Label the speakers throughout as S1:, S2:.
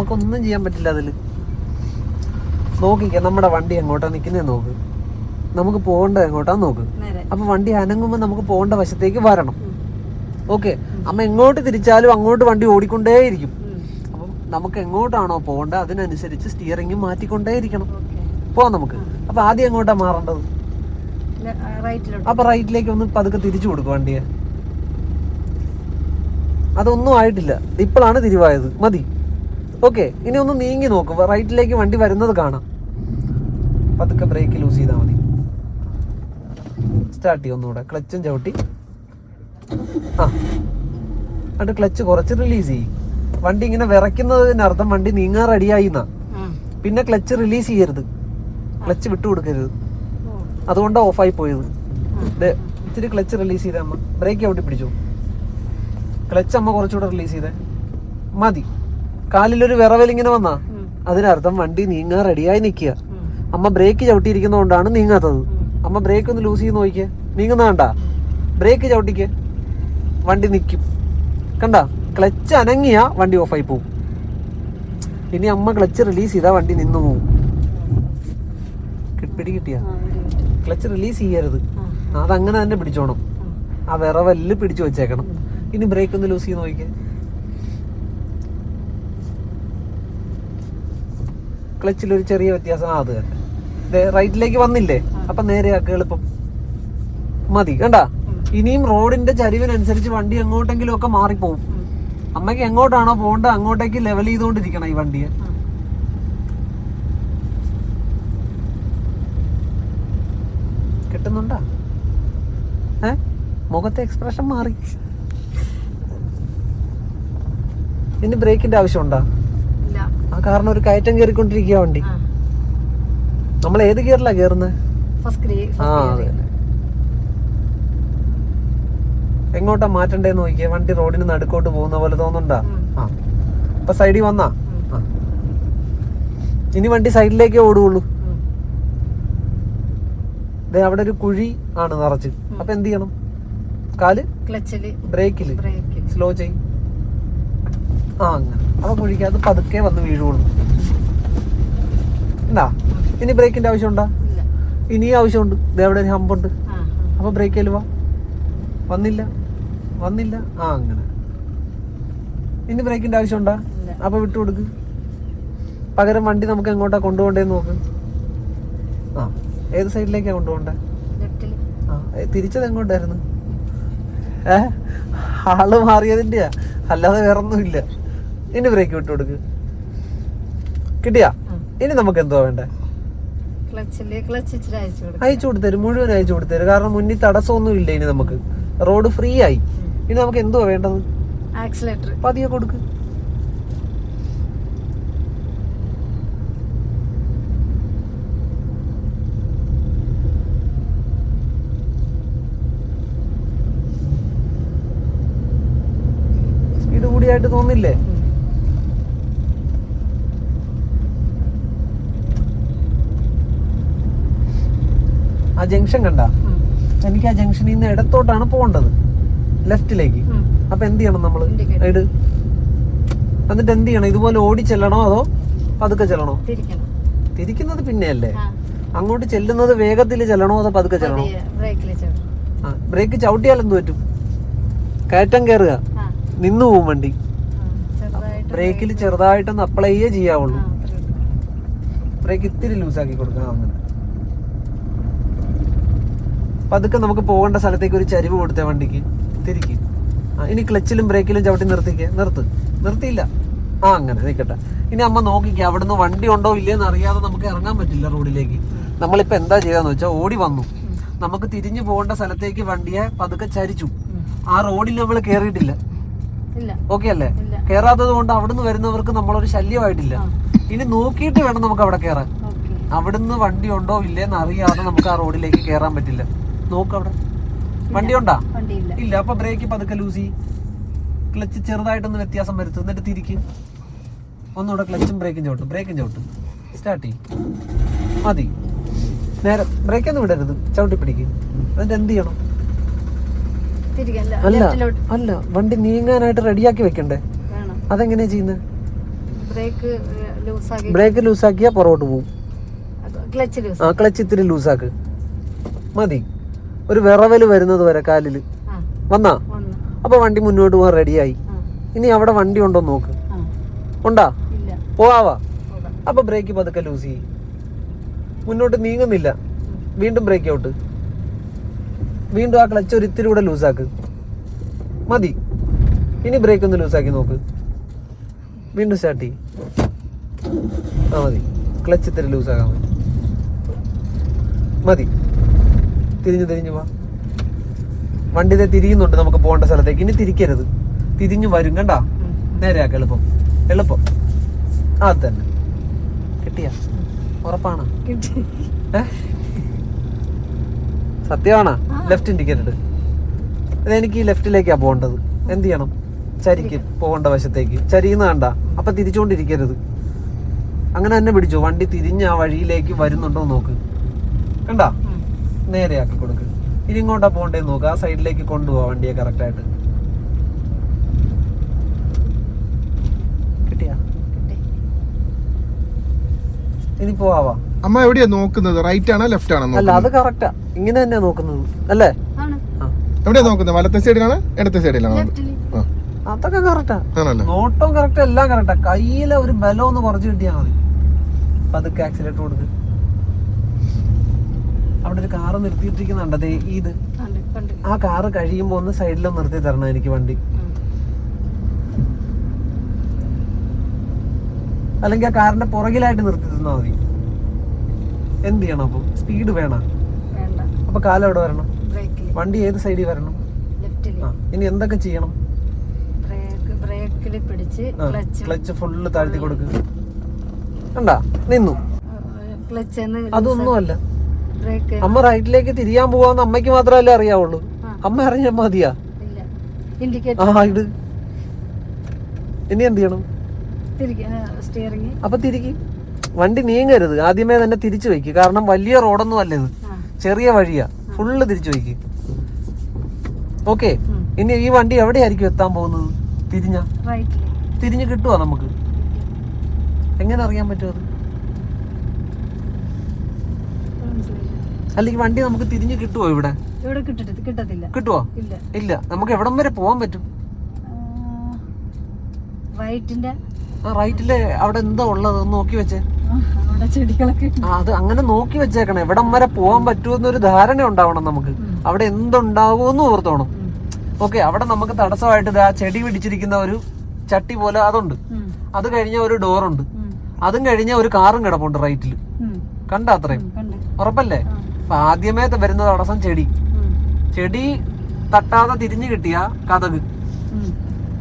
S1: നമുക്കൊന്നും ചെയ്യാൻ പറ്റില്ല അതിൽ. നോക്കിക്ക നമ്മുടെ വണ്ടി എങ്ങോട്ടാ നിൽക്കുന്നേ നോക്ക്. നമുക്ക് പോകേണ്ടത് എങ്ങോട്ടാ നോക്ക്. അപ്പൊ വണ്ടി അനങ്ങുമ്പോൾ നമുക്ക് പോകേണ്ട വശത്തേക്ക് വരണം. ഓക്കെ അമ്മ എങ്ങോട്ട് തിരിച്ചാലും അങ്ങോട്ട് വണ്ടി ഓടിക്കൊണ്ടേയിരിക്കും. അപ്പം നമുക്ക് എങ്ങോട്ടാണോ പോകേണ്ടത് അതിനനുസരിച്ച് സ്റ്റിയറിംഗ് മാറ്റിക്കൊണ്ടേയിരിക്കണം. പോവാം നമുക്ക്. അപ്പൊ ആദ്യം എങ്ങോട്ടാ മാറേണ്ടത്? അപ്പൊ റൈറ്റിലേക്ക് ഒന്ന് പതുക്കെ തിരിച്ചു കൊടുക്കും വണ്ടിയെ. അതൊന്നും ആയിട്ടില്ല. ഇപ്പോഴാണ് തിരിവായത്. മതി. ഓക്കെ ഇനി ഒന്ന് നീങ്ങി നോക്കും. റൈറ്റിലേക്ക് വണ്ടി വരുന്നത് കാണാം. പതുക്കെ ബ്രേക്ക് ലൂസ് ചെയ്താൽ മതി. സ്റ്റാർട്ട് ചെയ്യും ഒന്നുകൂടെ. ക്ലച്ചും ചവിട്ടി. ആ. എന്നിട്ട് ക്ലച്ച് കുറച്ച് റിലീസ് ചെയ്യും. വണ്ടി ഇങ്ങനെ വിറയ്ക്കുന്നതിനർത്ഥം വണ്ടി നീങ്ങാൻ റെഡിയായി എന്നാ. പിന്നെ ക്ലച്ച് റിലീസ് ചെയ്യരുത്. ക്ലച്ച് വിട്ടു കൊടുക്കരുത്.
S2: ഓ.
S1: അതുകൊണ്ടാണ് ഓഫായി പോയത്. ഇത്തിരി ക്ലച്ച് റിലീസ് ചെയ്തേ അമ്മ. ബ്രേക്ക് ചവിട്ടി പിടിച്ചു. ക്ലച്ച് അമ്മ കുറച്ചുകൂടെ റിലീസ് ചെയ്തേ. മതി. കാലിലൊരു വിറവലിങ്ങനെ വന്നാ. അതിനർത്ഥം വണ്ടി നീങ്ങാൻ റെഡിയായി നിൽക്കുക. അമ്മ ബ്രേക്ക് ചവിട്ടിയിരിക്കുന്നതുകൊണ്ടാണ് നീങ്ങാത്തത്. അമ്മ ബ്രേക്ക് ഒന്ന് ലൂസ് ചെയ്ത് നോക്കിയേ നീങ്ങുന്ന കണ്ട? ബ്രേക്ക് ചവിട്ടിക്ക്. വണ്ടി നിൽക്കും കണ്ട? ക്ലച്ച് അനങ്ങിയ വണ്ടി ഓഫായി പോവും. ഇനി അമ്മ ക്ലച്ച് റിലീസ് ചെയ്താ വണ്ടി നിന്നു പോവും. പിടി കിട്ടിയ. ക്ലച്ച് റിലീസ് ചെയ്യരുത്. അതങ്ങനെ തന്നെ പിടിച്ചോണം. ആ വിറവല്ല് പിടിച്ചു വെച്ചേക്കണം. ഇനി ബ്രേക്ക് ഒന്ന് ലൂസ് ചെയ്ത് നോക്കിയേ ക്ലച്ചിൽ ഒരു ചെറിയ വ്യത്യാസം അത് തന്നെ. റൈറ്റിലേക്ക് വന്നില്ലേ? അപ്പൊ നേരെ ആക്കുക എളുപ്പം മതി കണ്ട? ഇനിയും റോഡിന്റെ ചരിവിനനുസരിച്ച് വണ്ടി എങ്ങോട്ടെങ്കിലും ഒക്കെ മാറിപ്പോവും. അമ്മയ്ക്ക് എങ്ങോട്ടാണോ പോകേണ്ടത് അങ്ങോട്ടേക്ക് ലെവൽ ചെയ്തുകൊണ്ടിരിക്കണം ഈ വണ്ടിയെ. കിട്ടുന്നുണ്ടാ? ഏ? മുഖത്തെ എക്സ്പ്രഷൻ മാറി. ഇനി ബ്രേക്കിന്റെ ആവശ്യമുണ്ടോ? കാരണം ഒരു കയറ്റം കയറിക്കൊണ്ടിരിക്കുക വണ്ടി. നമ്മൾ ഏത് ഗിയറിലാ കയറുന്നത് ആ അതെ. എങ്ങോട്ടാ മാറ്റണ്ടേന്ന് നോക്കിയേ? വണ്ടി റോഡിന് നടുക്കോട്ട് പോകുന്ന പോലെ തോന്നുന്നുണ്ടാ. ആ. അപ്പൊ സൈഡിൽ വന്നാ? ഇനി വണ്ടി സൈഡിലേക്കേ ഓടുകയുള്ളൂ ദേ അവിടെ ഒരു കുഴി ആണ് നിറച്ച്. അപ്പൊ എന്ത് ചെയ്യണം? കാൽ?
S2: ക്ലച്ചിൽ.
S1: ബ്രേക്കിൽ.
S2: ബ്രേക്ക്
S1: സ്ലോ ചെയ്. ആ അങ്ങനെ. അപ്പൊ കുഴിക്കകത്ത് പതുക്കെ വന്ന് വീഴുള്ളൂ. എന്താ ഇനി ബ്രേക്കിന്റെ ആവശ്യമുണ്ടോ?
S2: ഇല്ല.
S1: ഇനി ആവശ്യമുണ്ട്. ദേ അവിടെ ഒരു ഹമ്പുണ്ട്
S2: ആ. ബ്രേക്ക്
S1: അപ്പൊ ബ്രേക്കിൽ വാ. വന്നില്ല. വന്നില്ല. ആ അങ്ങനെ. ഇനി ബ്രേക്കിന്റെ ആവശ്യമുണ്ടോ?
S2: ഇല്ല.
S1: അപ്പൊ വിട്ടുകൊടുക്ക് പകരം വണ്ടി നമുക്ക് എങ്ങോട്ടാ കൊണ്ടുപോകണ്ടേന്ന് നോക്ക്. ആ ഏത് സൈഡിലേക്കാ കൊണ്ടുപോകണ്ടേ? ആ തിരിച്ചത് എങ്ങോട്ടായിരുന്നു? ഏ? ആൾ മാറിയതിന്റെയാ. അല്ലാതെ വേറൊന്നുമില്ല. ഇനി ബ്രേക്ക് വിട്ടു കൊടുക്ക്. കിട്ടിയാ? ഇനി നമുക്ക് എന്തുവാ വേണ്ടേ?
S2: അയച്ചു
S1: കൊടുത്തരും മുഴുവൻ അയച്ചു കൊടുത്തരും. കാരണം മുന്നിൽ തടസ്സമൊന്നും ഇല്ല ഇനി നമുക്ക്. റോഡ് ഫ്രീ ആയി. ഇനി നമുക്ക് എന്തുവാ വേണ്ടത്? പതിയെ കൊടുക്ക്. ആ ജംഗ്ഷൻ കണ്ട? എനിക്ക് ആ ജംഗ്ഷനിൽ നിന്ന് ഇടത്തോട്ടാണ് പോകേണ്ടത്. ലെഫ്റ്റിലേക്ക്. അപ്പൊ എന്ത് ചെയ്യണം നമ്മൾ?
S2: Indicate.
S1: ഇട് എന്നിട്ട് എന്ത് ചെയ്യണം? ഇതുപോലെ ഓടി ചെല്ലണോ അതോ പതുക്കെ ചെല്ലണോ? തിരിക്കുന്നത് പിന്നെയല്ലേ? അങ്ങോട്ട് ചെല്ലുന്നത് വേഗത്തിൽ ചെല്ലണോ അതോ പതുക്കെ ചെല്ലണോ? ആ ബ്രേക്ക് ചവിട്ടിയാൽ എന്ത് പറ്റും? കയറ്റം കയറുക. നിന്നു പോവും വണ്ടി. ബ്രേക്കിൽ ചെറുതായിട്ടൊന്ന് അപ്ലൈ ചെയ്യേ ചെയ്യാവുള്ളൂ. ബ്രേക്ക് ഇത്തിരി ലൂസാക്കി കൊടുക്കാം. അങ്ങനെ പതുക്കെ നമുക്ക് പോകേണ്ട സ്ഥലത്തേക്ക് ഒരു ചരിവ് കൊടുത്തേ വണ്ടിക്ക്. തിരിക്ക്. ആ ഇനി ക്ലച്ചിലും ബ്രേക്കിലും ചവിട്ടി നിർത്തിക്കെ. നിർത്ത്. നിർത്തിയില്ല. ആ അങ്ങനെ നിൽക്കട്ടെ ഇനി അമ്മ നോക്കിക്കെ അവിടുന്ന് വണ്ടി ഉണ്ടോ ഇല്ലയെന്ന് അറിയാതെ നമുക്ക് ഇറങ്ങാൻ പറ്റില്ല റോഡിലേക്ക്. നമ്മളിപ്പോൾ എന്താ ചെയ്യാന്ന് വെച്ചാൽ ഓടി വന്നു. നമുക്ക് തിരിഞ്ഞു പോകേണ്ട സ്ഥലത്തേക്ക് വണ്ടിയെ പതുക്കെ ചരിച്ചു. ആ റോഡിൽ നമ്മൾ കയറിയിട്ടില്ല ഓക്കെ അല്ലേ? കയറാത്തത് കൊണ്ട് അവിടുന്ന് വരുന്നവർക്ക് നമ്മളൊരു ശല്യമായിട്ടില്ല. ഇനി നോക്കിയിട്ട് വേണം നമുക്ക് അവിടെ കയറാൻ അവിടുന്ന് വണ്ടി ഉണ്ടോ ഇല്ലേന്ന് അറിയാതെ നമുക്ക് ആ റോഡിലേക്ക് കയറാൻ പറ്റില്ല. നോക്ക് അവിടെ. വണ്ടി ഉണ്ടാ ഇല്ല അപ്പൊ ബ്രേക്ക് പതുക്കെ ലൂസി. ക്ലച്ച് ചെറുതായിട്ടൊന്ന് വ്യത്യാസം വരുത്തും. എന്നിട്ട് തിരിക്കും. ഒന്നുകൂടെ ക്ലച്ചും ബ്രേക്കും ചവിട്ടും. ബ്രേക്കും ചവിട്ടും. സ്റ്റാർട്ട് ചെയ്യും. മതി. നേരെ ബ്രേക്കൊന്നും വിടരുത് ചവിട്ടി പിടിക്കും എന്നിട്ട് എന്ത് ചെയ്യണം? അല്ല അല്ല വണ്ടി നീങ്ങാനായിട്ട് റെഡിയാക്കി വെക്കണ്ടേ?
S2: അതെങ്ങനെ
S1: അതെങ്ങനെയാ ചെയ്യുന്നത്
S2: ബ്രേക്ക് ലൂസാക്കി.
S1: ബ്രേക്ക് ലൂസാക്കിയാൽ പുറകോട്ട് പോകും
S2: ക്ലച്ച് ലൂസ്.
S1: ആ ക്ലച്ച് ഇത്തിരി ലൂസാക്ക്. മതി. ഒരു വിറവൽ വരുന്നത് വരെ
S2: കാലിൽ.
S1: വന്നാ? അപ്പൊ വണ്ടി മുന്നോട്ട് പോകാൻ റെഡിയായി. ഇനി അവിടെ വണ്ടി ഉണ്ടോ നോക്ക്. ഉണ്ടാ?
S2: പോവാ
S1: അപ്പൊ ബ്രേക്ക് പതുക്കെ ലൂസ് ചെയ്യും. മുന്നോട്ട് നീങ്ങുന്നില്ല. വീണ്ടും ബ്രേക്ക് ഔട്ട് വീണ്ടും ആ ക്ലച്ച് ഒരു ഇത്തിരി കൂടെ ലൂസാക്ക് മതി. ഇനി ബ്രേക്ക് ഒന്ന് ലൂസാക്കി നോക്ക്. വീണ്ടും സ്റ്റാർട്ട് ചെയ്യും. ആ മതി. ക്ലച്ച് ഇത്തിരി ലൂസാക്കാൻ മതി മതി. തിരിഞ്ഞു തിരിഞ്ഞു വാ. വണ്ടി ഇതേ തിരിയുന്നുണ്ട് നമുക്ക് പോകേണ്ട സ്ഥലത്തേക്ക്. ഇനി തിരിക്കരുത്. തിരിഞ്ഞു വരും കണ്ടാ?
S2: നേരെ
S1: നേരെയാക്ക എളുപ്പം. എളുപ്പം. അത് തന്നെ. കിട്ടിയ? ഉറപ്പാണ്? സത്യമാണ്. ലെഫ്റ്റ് ഇൻഡിക്കേറ്റഡ് എനിക്ക് ലെഫ്റ്റിലേക്കാ പോകേണ്ടത്. എന്ത് ചെയ്യണം? ചരിക്ക് പോകേണ്ട വശത്തേക്ക്. ചരിയുന്ന കണ്ട? അപ്പൊ തിരിച്ചുകൊണ്ടിരിക്കരുത് അങ്ങനെ തന്നെ പിടിച്ചോ. വണ്ടി തിരിഞ്ഞ് ആ വഴിയിലേക്ക് വരുന്നുണ്ടോ നോക്ക്. കണ്ടാ. നേരെയാക്കി കൊടുക്ക്. ഇനി ഇങ്ങോട്ടാ പോകണ്ടേ നോക്ക്. ആ സൈഡിലേക്ക് കൊണ്ടുപോവാ വണ്ടിയെ കറക്റ്റ് ആയിട്ട് കിട്ടിയാ ഇനി പോവാ.
S3: അമ്മ എവിടെയാ നോക്കുന്നത്? റൈറ്റ് ആണോ ലെഫ്റ്റ് ആണോ
S1: അല്ല അത് കറക്റ്റാ. ഇങ്ങനെ തന്നെ നോക്കുന്നത്. അല്ലേ?
S3: എവിടെയാ നോക്കുന്നത്? വലത്തെ സൈഡിലാണോ ഇടത്തെ സൈഡിലാണോ
S1: അതൊക്കെ കറക്റ്റാ.
S3: നോട്ടവും
S1: നോട്ടം കറക്റ്റ് എല്ലാം കറക്റ്റാ. കയ്യിലെ ഒരു ബലം ഒന്ന് കുറച്ച് കിട്ടിയാൽ മതി. പതുക്കെ ആക്സിലേറ്റർ കൊടുക്ക്. അവിടെ ഒരു കാറ് നിർത്തിയിട്ടിരിക്കുന്നുണ്ട് ദേ ഇത്. ആ കാറ് കഴിയുമ്പോ ഒന്ന് സൈഡിലും നിർത്തി തരണം എനിക്ക് വണ്ടി. അല്ലെങ്കിൽ ആ കാറിന്റെ പുറകിലായിട്ട് നിർത്തി തന്നാ മതി. എന്ത് ചെയ്യണം അപ്പം? സ്പീഡ് വേണം. അപ്പൊ കാലം എവിടെ വരണം? വണ്ടി ഏത് സൈഡിൽ വരണം? ആ ഇനി എന്തൊക്കെ ചെയ്യണം?
S2: ക്ലച്ച്
S1: ഫുള്ള് താഴ്ത്തി കൊടുക്കുക കണ്ടാ? നിന്നു. അതൊന്നുമല്ല. അമ്മ റൈറ്റിലേക്ക് തിരിയാൻ പോവാന്ന് അമ്മയ്ക്ക് മാത്രമല്ലേ അറിയാവുള്ളൂ. അമ്മ അറിഞ്ഞാൽ മതിയാ. ആ ഇട്. ഇനി എന്ത് ചെയ്യണം?
S2: തിരികെ
S1: അപ്പൊ തിരിക്ക്. വണ്ടി നീങ്ങരുത്. ആദ്യമേ തന്നെ തിരിച്ചു വെക്ക്. കാരണം വലിയ റോഡൊന്നും അല്ല ഇത്. ചെറിയ വഴിയാ. ഫുള്ള് തിരിച്ചു വെക്ക്. ഓക്കെ. ഇനി ഈ വണ്ടി എവിടെയായിരിക്കും എത്താൻ പോകുന്നത്? തിരിഞ്ഞ? തിരിഞ്ഞ് കിട്ടുവാ നമുക്ക്? എങ്ങനെ അറിയാൻ പറ്റും അത്?
S2: മനസ്സിലായില്ല
S1: അല്ല ഈ വണ്ടി നമുക്ക് തിരിഞ്ഞു കിട്ടുമോ ഇവിടെ?
S2: ഇവിടെ കിട്ടത്തില്ല
S1: കിട്ടുവോ?
S2: ഇല്ല.
S1: നമുക്ക് എവിടം വരെ പോകാൻ പറ്റും?
S2: റൈറ്റിന്റെ
S1: റൈറ്റിൽ അവിടെ എന്താ ഉള്ളത്? ഒന്ന് നോക്കി വെച്ചേ.
S2: ചെടികളൊക്കെ.
S1: അത് അങ്ങനെ നോക്കി വെച്ചേക്കണം. എവിടം വരെ പോകാൻ പറ്റുമെന്നൊരു ധാരണ ഉണ്ടാവണം നമുക്ക്. അവിടെ എന്തുണ്ടാവുമെന്ന് ഓർത്തോണം. ഓക്കെ അവിടെ നമുക്ക് തടസ്സമായിട്ട് ആ ചെടി പിടിച്ചിരിക്കുന്ന ഒരു ചട്ടി പോലെ അതുണ്ട്. അത് കഴിഞ്ഞ ഒരു ഡോറുണ്ട്. അതും കഴിഞ്ഞ ഒരു കാറും കിടപ്പുണ്ട് റൈറ്റിൽ. കണ്ട അത്രയും? ഉറപ്പല്ലേ. അപ്പൊ ആദ്യമേ വരുന്ന തടസ്സം ചെടി. ചെടി തട്ടാതെ തിരിഞ്ഞു കിട്ടിയ കഥക്.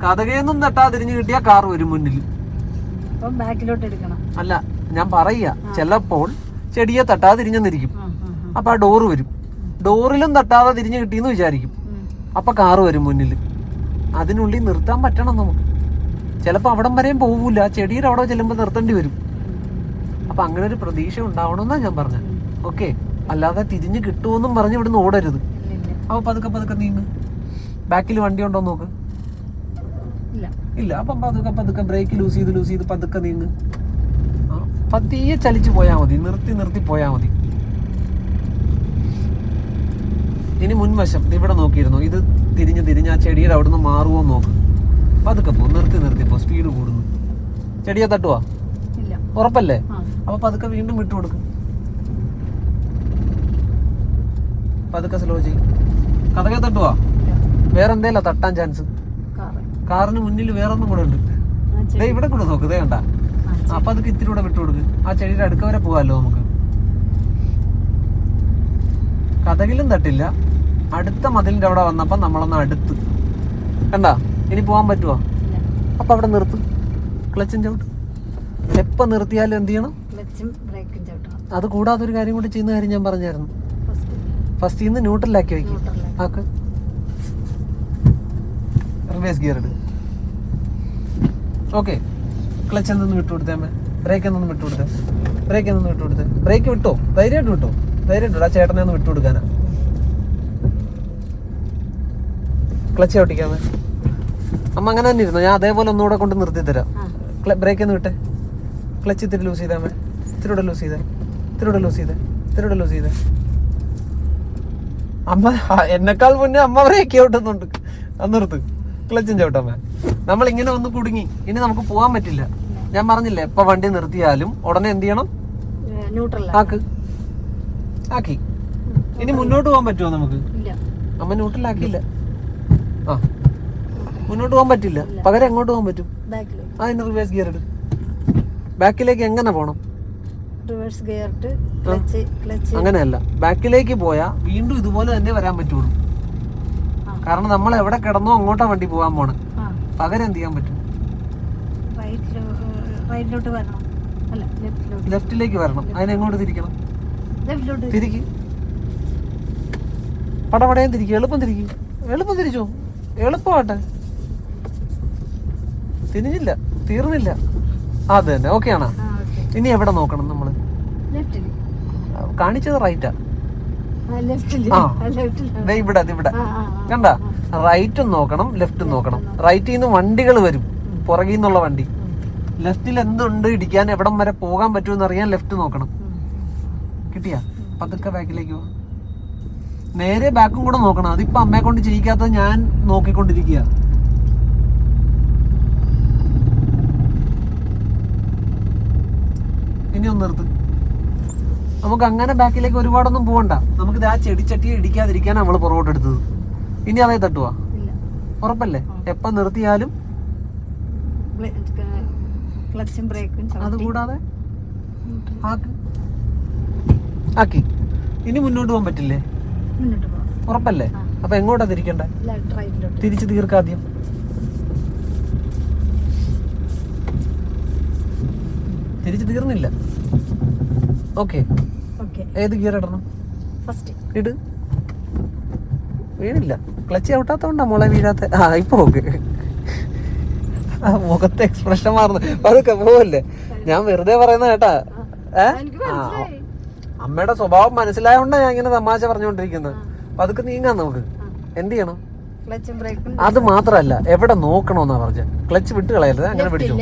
S1: കഥകയൊന്നും തട്ടാതെ തിരിഞ്ഞു കിട്ടിയ കാർ വരും മുന്നിൽ.
S2: ബാക്കിലോട്ട് എടുക്കണം.
S1: അല്ല ഞാൻ പറയുക ചിലപ്പോൾ ചെടിയെ തട്ടാതെ തിരിഞ്ഞെന്നിരിക്കും. അപ്പൊ ആ ഡോറ് വരും. ഡോറിലും തട്ടാതെ തിരിഞ്ഞു കിട്ടിയെന്ന് വിചാരിക്കും. അപ്പൊ കാറ് വരും മുന്നിൽ. അതിനുള്ളിൽ നിർത്താൻ പറ്റണം നമുക്ക്. ചിലപ്പോൾ അവിടം വരെയും പോകൂല ചെടിയുടെ അവിടെ ചെല്ലുമ്പോൾ നിർത്തേണ്ടി വരും. അപ്പൊ അങ്ങനെ ഒരു പ്രതീക്ഷ ഉണ്ടാവണമെന്നാ ഞാൻ പറഞ്ഞത്. ഓക്കെ അല്ലാതെ തിരിഞ്ഞ് കിട്ടുമെന്നും പറഞ്ഞ് ഇവിടുന്ന് ഓടരുത്. അപ്പൊ പതുക്കെ പതുക്കെ നീങ്ങ്. ബാക്കിൽ വണ്ടി ഉണ്ടോ നോക്ക്.
S2: ഇല്ല.
S1: അപ്പം പതുക്കെ പതുക്കെ ബ്രേക്ക് ലൂസ് ചെയ്ത് ലൂസ് ചെയ്ത് പതുക്കെ നീങ്ങ്. പതിയെ ചലിച്ചു പോയാൽ മതി. നിർത്തി നിർത്തി പോയാൽ മതി. ഇനി മുൻവശം ഇവിടെ നോക്കിയിരുന്നു. ഇത് തിരിഞ്ഞ് തിരിഞ്ഞ് ആ ചെടിയുടെ അവിടുന്ന് മാറുമോ നോക്ക്. പതുക്കെ പോ നിർത്തി നിർത്തി പോ സ്പീഡ് കൂടുന്നു. ചെടിയെ തട്ടുവാ? ഉറപ്പല്ലേ? അപ്പൊ പതുക്കെ വീണ്ടും വിട്ടു കൊടുക്കും. പതുക്കെ സ്ലോ ചെയ്യും. കഥകെ തട്ടുവാ? വേറെ എന്തേല തട്ടാൻ ചാൻസ്
S2: കാറ്.
S1: കാറിന് മുന്നിൽ വേറൊന്നും കൂടെ ഉണ്ട്. ദേ ഇവിടെ കൂടെ നോക്ക് ദേ കണ്ട. അപ്പൊ അതൊക്കെ ഇത്തിരി കൂടെ വിട്ടു കൊടുക്ക്. ആ ചെടിയുടെ അടുക്ക വരെ പോകാമല്ലോ നമുക്ക്. കഥകിലും തട്ടില്ല. അടുത്ത മതിലിന്റെ അവിടെ വന്നപ്പോ നമ്മളൊന്ന് അടുത്ത്. കണ്ടാ? ഇനി പോകാൻ പറ്റുമോ അപ്പൊ അവിടെ നിർത്ത്. ക്ലച്ചും ചവിട്ട് എപ്പോ നിർത്തിയാലും എന്ത് ചെയ്യണം? അത് കൂടാതെ ഒരു കാര്യം കൂടി ചെയ്യുന്ന കാര്യം ഞാൻ പറഞ്ഞായിരുന്നു.
S2: ഫസ്റ്റ്
S1: ഇന്ന് ന്യൂട്രലാക്കി
S2: ന്യൂട്രലാക്കി.
S1: ആക്ക്. റിവേഴ്സ് ഗിയർ ഇട്. ഓക്കെ ക്ലച്ച് എന്നൊന്ന് വിട്ടു കൊടുത്തേ അമ്മ? ബ്രേക്ക് എന്നൊന്ന് വിട്ടു കൊടുത്തേ? ബ്രേക്ക് എന്നൊന്ന് വിട്ടു കൊടുത്തേ? ബ്രേക്ക് വിട്ടോ? ധൈര്യമായിട്ട് വിട്ടോ? ധൈര്യമായിട്ട്. ആ ചേട്ടനെ ഒന്ന് വിട്ടു കൊടുക്കാനാ. ക്ലച്ച് ഓട്ടിക്കാമേ അമ്മ അങ്ങനെ തന്നെ ഇരുന്നു? ഞാൻ അതേപോലെ ഒന്നുകൂടെ കൊണ്ട് നിർത്തി തരാം. ബ്രേക്ക് ഒന്ന് വിട്ടെ. ക്ലച്ച് ഇത്തിരി ലൂസ് ചെയ്താമേ ഇത്തിരി ലൂസ് ചെയ്തേ. ഇത്തിരി ലൂസ് ചെയ്തേ. ഇത്തിരി ലൂസ് ചെയ്തേ. അമ്മ എന്നെക്കാൾ മുന്നേ അമ്മ ബ്രേക്ക് ചവിട്ടുന്നുണ്ട്. അന്നിർത്ത് ക്ലച്ചും ചവിട്ടമ്മ നമ്മൾ ഇങ്ങനെ ഒന്ന് കുടുങ്ങി. ഇനി നമുക്ക് പോകാൻ പറ്റില്ല. ഞാൻ പറഞ്ഞില്ലേ എപ്പോ വണ്ടി നിർത്തിയാലും ഉടനെ എന്ത് ചെയ്യണം? ആക്ക്. ആക്കി. ഇനി മുന്നോട്ട് പോകാൻ പറ്റുമോ നമുക്ക്? അമ്മ ന്യൂട്രലാക്കിയില്ല ആ. മുന്നോട്ട് പോകാൻ പറ്റില്ല. പകരം എങ്ങോട്ട് പോകാൻ പറ്റും?
S2: ആ
S1: ഇന്ന് റിവേഴ്സ് ഗിയർ ഇട്. ബാക്കിലേക്ക് എങ്ങനെ പോകണം
S2: റിവേഴ്സ് ഗിയർ ഇട്ട് ക്ലച്ച് ക്ലച്ച്.
S1: അങ്ങനെയല്ല. ബാക്കിലേക്ക് പോയാൽ വീണ്ടും ഇതുപോലെ തന്നെ വരാൻ പറ്റുള്ളൂ. കാരണം നമ്മൾ എവിടെ കിടന്നോ അങ്ങോട്ടാ വണ്ടി പോകാൻ പോണ്. പകരം എന്ത് ചെയ്യാൻ പറ്റും?
S2: റൈറ്റിലോട്ട് വരണം. അല്ല ലെഫ്റ്റിലോട്ട്
S1: ലെഫ്റ്റിലേക്ക് വരണം. അതിനെങ്ങോട്ട് തിരിക്കണം?
S2: ലെഫ്റ്റിലോട്ട്
S1: തിരിക്ക്. പടപടയും തിരിക്കും. എളുപ്പം തിരിക്കും. എളുപ്പം തിരിച്ചോ? എളുപ്പമാട്ടെ. തിരിഞ്ഞില്ല. തീർന്നില്ല. അത് തന്നെ ഓക്കെ ആണോ ഇനി എവിടെ നോക്കണം നമ്മൾ?
S2: ലെഫ്റ്റിൽ
S1: കാണിച്ചത് റൈറ്റാ ഇവിടെ ഇവിടെ. കണ്ട? റൈറ്റും നോക്കണം ലെഫ്റ്റും നോക്കണം. റൈറ്റിൽ നിന്ന് വണ്ടികൾ വരും. പുറകിൽ നിന്നുള്ള വണ്ടി ലെഫ്റ്റിൽ എന്തുണ്ട് ഇടിക്കാൻ എവിടം വരെ പോകാൻ പറ്റുമെന്ന് അറിയാൻ ലെഫ്റ്റ് നോക്കണം. കിട്ടിയ? പതുക്കെ ബാക്കിലേക്ക് പോ നേരെ ബാക്കും കൂടെ നോക്കണം. അതിപ്പോ അമ്മയെ കൊണ്ട് ചെയ്യിക്കാത്തത് ഞാൻ നോക്കിക്കൊണ്ടിരിക്കുക ഇനി ഒന്ന് നിർത്ത്. നമുക്ക് അങ്ങനെ ബാക്കിലേക്ക് ഒരുപാടൊന്നും പോകണ്ട നമുക്കിത് ആ ചെടിച്ചട്ടിയെ ഇടിക്കാതിരിക്കാൻ നമ്മൾ പുറകോട്ട് എടുത്തത്. ഇനി അതേ തട്ടുവാ. ഉറപ്പല്ലേ? എപ്പം നിർത്തിയാലും അതുകൂടാതെ ആക്കി. ഇനി മുന്നോട്ട് പോകാൻ പറ്റില്ലേ? ഉറപ്പല്ലേ. അപ്പൊ എങ്ങോട്ടാ തിരിക്കണ്ടേ? തിരിച്ച് തീർക്കാദ്യം. തിരിച്ച് തീർന്നില്ല. ഓക്കെ ഏത് ഗിയർ ഇടണം?
S2: ഫസ്റ്റ്
S1: ഇട്. വീണില്ല. ക്ലച്ച് ഔട്ടാത്തോണ്ടാ മോളെ വീഴാത്ത. ആ ഇപ്പൊ ഓക്കെ ആ മുഖത്തെ എക്സ്പ്രഷൻ മാറുന്നു. അതൊക്കെ പോവല്ലേ? ഞാൻ വെറുതെ പറയുന്ന കേട്ടാ. ഏ? അമ്മയുടെ സ്വഭാവം മനസ്സിലായോണ്ടാ ഞാൻ ഇങ്ങനെ തമാശ പറഞ്ഞുകൊണ്ടിരിക്കുന്നത്. അപ്പൊ അതൊക്കെ നീങ്ങാം നമുക്ക്. എന്ത് ചെയ്യണം? അത് മാത്രല്ല എവിടെ നോക്കണോന്നാ പറഞ്ഞ. ക്ലച്ച് വിട്ട് കളയരുത് അങ്ങനെ പിടിച്ചു?